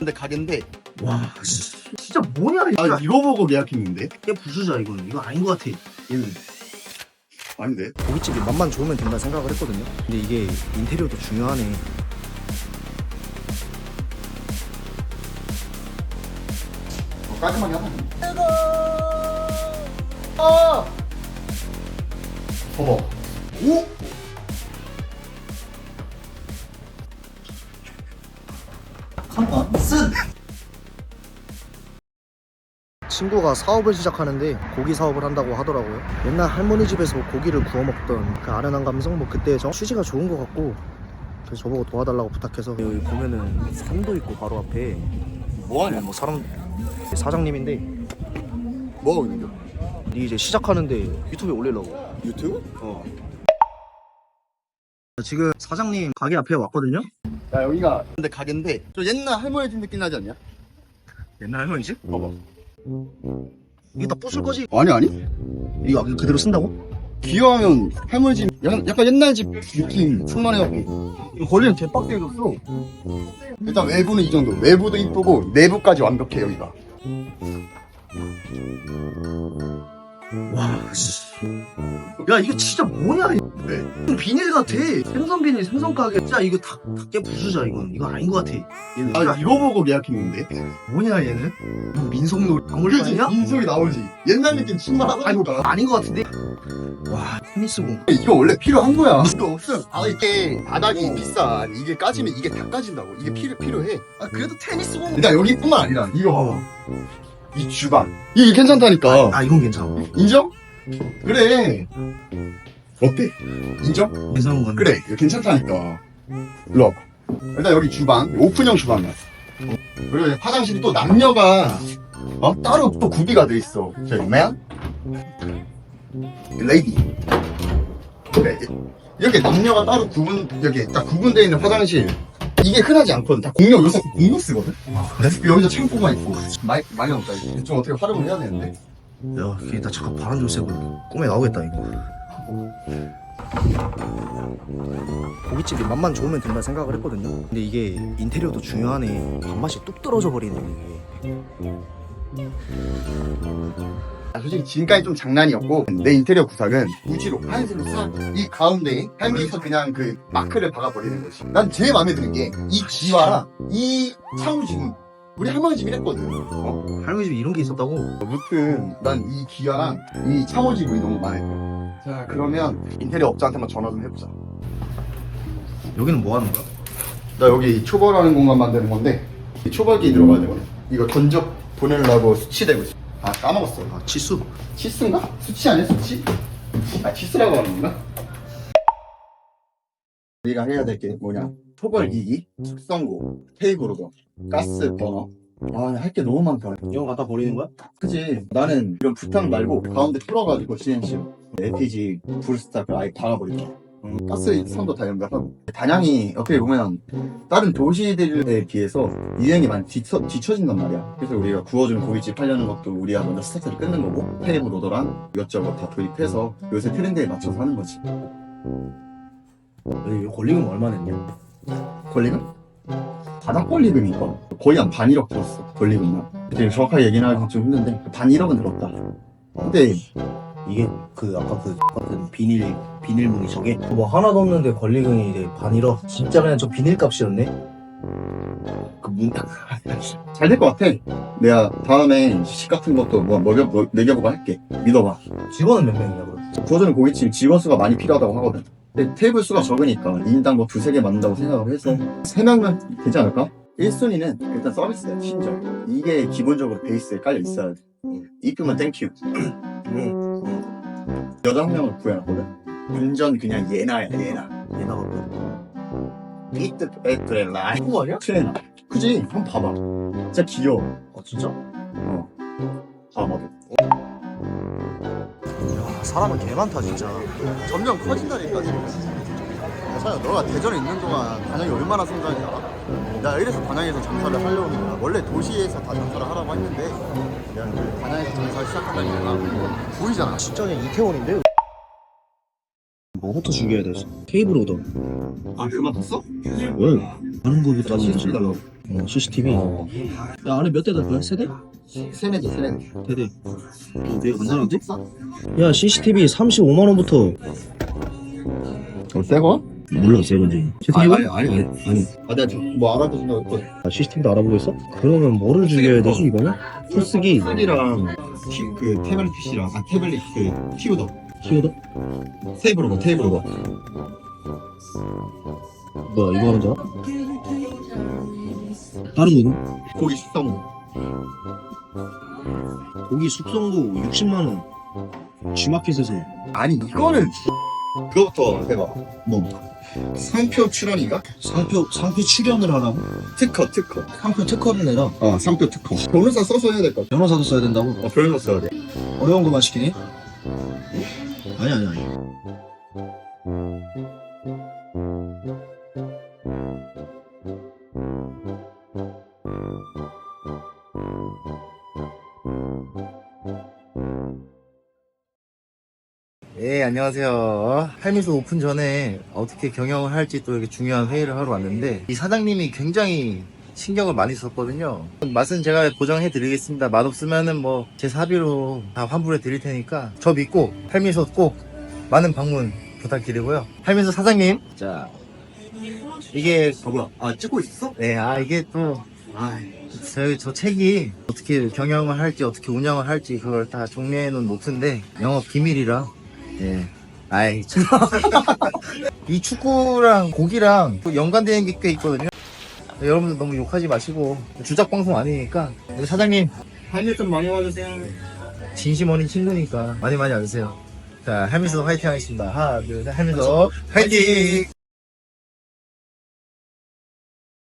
근데 가게인데 와, 씨. 진짜 뭐냐, 아 이거. 이거 보고 예약했는데 이게 부수자, 이거는. 이거 아닌 것 같아. 얘는. 아닌데 고깃집이 맛만 좋으면 된다 생각을 했거든요. 근데 이게 인테리어도 중요하네. 어, 깔끔하게 하자 아 봐봐 오 잠깐, 쓴! 친구가 사업을 시작하는데 고기 사업을 한다고 하더라고요. 옛날 할머니 집에서 고기를 구워 먹던 그 아련한 감성 뭐 그때 저 취지가 좋은 것 같고 그래서 저보고 도와달라고 부탁해서 여기 보면은 산도 있고 바로 앞에 뭐하냐 뭐 사람 사장님인데 뭐하고 있는 거야 니 이제 시작하는데 유튜브에 올리려고. 유튜브? 어. 지금 사장님 가게 앞에 왔거든요. 야 여기가 근데 가게인데 좀 옛날 할머니 집 느낌 나지 않냐? 옛날 할머니 집? 봐봐 이게 다 부술 거지? 아니 아니 이거 그대로 쓴다고? 귀여우면 할머니 집 약간, 약간 옛날 집 느낌 충만해갖고 이거 개빡게 해줬어 일단 외부는 이 정도 외부도 이쁘고 내부까지 완벽해 여기가 와, 씨. 야, 이거 진짜 뭐냐, 이거. 네. 비닐 같아. 생선 비닐, 생선 가게. 진짜 이거 다, 닭게 부수자, 이건. 이거 아닌 것 같아. 얘는. 아 이거 보고 예약했는데 뭐냐, 얘는? 이거 민속놀이 박물관이야? 인성이 나오지 옛날 느낌 충만하다니까 아닌 것 같은데? 와, 테니스 공. 이거 원래 필요한 거야 이거 없음 아 이게 바닥이 비싼 이게 까지면 이게 다 까진다고 이게 필요, 필요해 아, 그래도 테니스 공. 일단 여기뿐만 아니라 이거 봐봐 이 주방 이게 괜찮다니까 아, 이건 괜찮아. 인정? 그래 어때? 인정? 괜찮은 건데. 그래 이거 괜찮다니까 일로 와봐 일단 여기 주방 오픈형 주방이야 그리고 이제 화장실이 또 남녀가 어? 따로 또 구비가 돼 있어 저기 맨 레이디 그래 이렇게 남녀가 따로 구분 이렇게 딱 구분되어 있는 화장실 이게 흔하지 않거든 다 공용 요새 공용 쓰거든 그래? 여기서 창고가 있고 많이 많이 없다 이거 좀 어떻게 활용을 해야 되는데 야, 걔나 잠깐 바람 좀 쐬고 꿈에 나오겠다, 이거. 고깃집이 맛만 좋으면 된다 생각을 했거든요. 근데 이게 인테리어도 중요하네. 밥맛이 뚝 떨어져 버리네 이게. 아, 솔직히 지금까지 좀 장난이었고 내 인테리어 구상은 우지로 하얀색으로 싹이 가운데에 하얀색에서 그냥 그 마크를 박아버리는 거지 난 제일 마음에 드는 게이 기와 이 창호 지금 우리 할머니 집이 랬거든 어? 할머니 집에 이런 게 있었다고? 아무튼 난 이 기와랑 이 창호 집이 너무 마음에 들어 자 그러면 인테리어 업자한테만 전화 좀 해보자 여기는 뭐 하는 거야? 나 여기 초벌하는 공간 만드는 건데 이 초벌기 들어가야 되거든 이거 던져 보내려고 수치되고 있어 아 까먹었어 아, 치수. 치스인가? 수치 아니야 수치? 아 치스라고 하는 건가? 우리가 해야 될 게 뭐냐 초벌기기, 숙성고, 테이블 오더, 가스 버너 아 할 게 너무 많다 이거 갖다 버리는 거야? 그치 나는 이런 부탁 말고 가운데 뚫어가지고 CNC로 LPG 브루스타크 아예 박아버리자 음, 가스 선도 다 연결하고 단양이 어떻게 보면 다른 도시들에 비해서 유행이 많이 뒤처, 뒤처진단 말이야. 그래서 우리가 구워주는 고깃집 하려는 것도 우리가 먼저 스타트를 끊는 거고 테이블 오더랑 이것저것 다 도입해서 요새 트렌드에 맞춰서 하는 거지. 여기 권리금 얼마 냈냐? 권리금? 바닥 권리금이니까 거의 한 반 1억 들었어 권리금만. 되게 정확하게 얘기는 하기 좀 힘든데 반 1억은 들었다. 근데 이게 그 아까 그 같은 비닐 비닐무늬 저게 뭐 하나도 없는데 권리금이 이제 반이러 진짜 그냥 저 비닐 값이었네. 그문 잘될 것 같아. 내가 다음에 식 같은 것도 뭐 먹여, 뭐, 먹여보고 할게. 믿어봐. 직원은 몇 명이냐 그럼? 구워주는 고깃집 직원 수가 많이 필요하다고 하거든. 근데 테이블 수가 적으니까 2인당 뭐 두세 개 만든다고 생각을 해서 3명은 되지 않을까? 1순위는 일단 서비스야, 친절. 이게 기본적으로 베이스에 깔려 있어야 돼. 이쁘면 땡큐. 여자 한 명을 구해놨거든. 운전 그냥 예나야, 예나. 얘나가 뭐? 피트 에트렐라. 그거 아니야? 트레나. 그지? 한번 봐봐. 진짜 귀여워. 아 진짜? 어. 봐봐도. 야 사람은 개 많다 진짜. 점점 커진다니까 지금 사야 너가 대전에 있는 동안 단양이 얼마나 성장했지 알아? 나 이래서 단양에서 장사를 하려고 하는 거야 원래 도시에서 다 장사를 하라고 했는데 그냥 그 단양에서 장사를 시작한다니까 보이잖아 진짜 그냥 이태원인데. 뭐부터 준비해야 되지? 테이블 오더. 아 그만 뒀어? 왜? 하는 거부터 나 실수 달라고 어, CCTV. 어. 야, 안에 몇 대 달 거야? 세대? 세네지 세네. 대대. 되게 간단한데? 야, CCTV 35만원부터. 어, 새 거? 몰라, 세 번째. 아니, CCTV? 아니, 아니. 아니. 아, 내가 지금 뭐 알아보신다고 했거든. 아, CCTV도 알아보고 있어? 그러면 뭐를 죽여야 되지, 이거는? 풀쓰기, 폰이랑 키, 그 태블릿 PC랑 아 태블릿 그 키보드 키워드? 테이블 오버 테이블 오버 뭐야, 이거 하는 줄 알아? 다른 거는? 고기 숙성 고기 숙성고 60만원. G마켓에서. 아니 이거는 그거부터 해봐 뭐 상표 출원인가? 상표, 상표 출연을 하라고? 특허 특허 상표 특허를 내라. 어 상표 특허 변호사 써서 해야 될 것 같아 변호사도 써야 된다고? 어 변호사 써야 돼 어려운 거만 시키네? 아니, 아니, 아니. 네, 안녕하세요. 할미소 오픈 전에 어떻게 경영을 할지 또 이렇게 중요한 회의를 하러 왔는데, 이 사장님이 굉장히 신경을 많이 썼거든요. 맛은 제가 보장해 드리겠습니다. 맛 없으면은 뭐 제 사비로 다 환불해 드릴 테니까 저 믿고 할미소 꼭 많은 방문 부탁드리고요. 할미소 사장님. 자, 이게 아 뭐야 아 찍고 있었어? 네, 아 이게 또 아이 저희 저 책이 어떻게 경영을 할지 어떻게 운영을 할지 그걸 다 정리해 놓은 노트인데 영업 비밀이라 예 아이 참. 이 축구랑 고기랑 또 연관되는 게 꽤 있거든요 여러분들 너무 욕하지 마시고 주작 방송 아니니까. 우리 사장님. 할일 좀 많이 와주세요. 진심 어린 친구니까 많이 많이 와주세요. 자 할미소 화이팅 하겠습니다. 하나 둘셋 할미소 화이팅